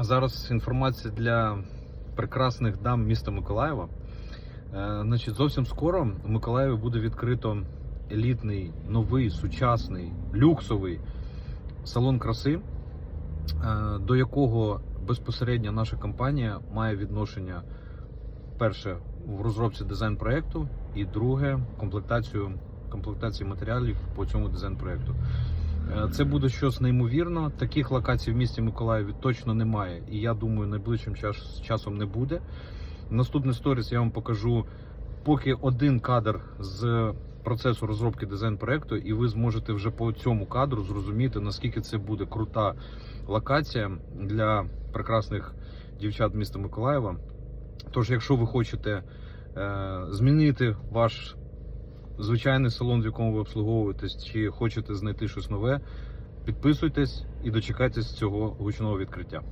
А зараз інформація для прекрасних дам міста Миколаєва. Е, Значить, зовсім скоро в Миколаєві буде відкрито елітний, новий, сучасний, люксовий салон краси, е, до якого безпосередньо наша компанія має відношення перше в розробці дизайн проекту, і друге комплектацію комплектації матеріалів по цьому дизайн проекту. Це буде щось неймовірно. Таких локацій в місті Миколаєві точно немає, і я думаю, найближчим часом не буде. Наступний сторіс я вам покажу поки один кадр з процесу розробки дизайн проекту, і ви зможете вже по цьому кадру зрозуміти, наскільки це буде крута локація для прекрасних дівчат міста Миколаєва. Тож, якщо ви хочете е, змінити ваш звичайний салон, в якому ви обслуговуєтесь, чи хочете знайти щось нове, підписуйтесь і дочекайтесь цього гучного відкриття.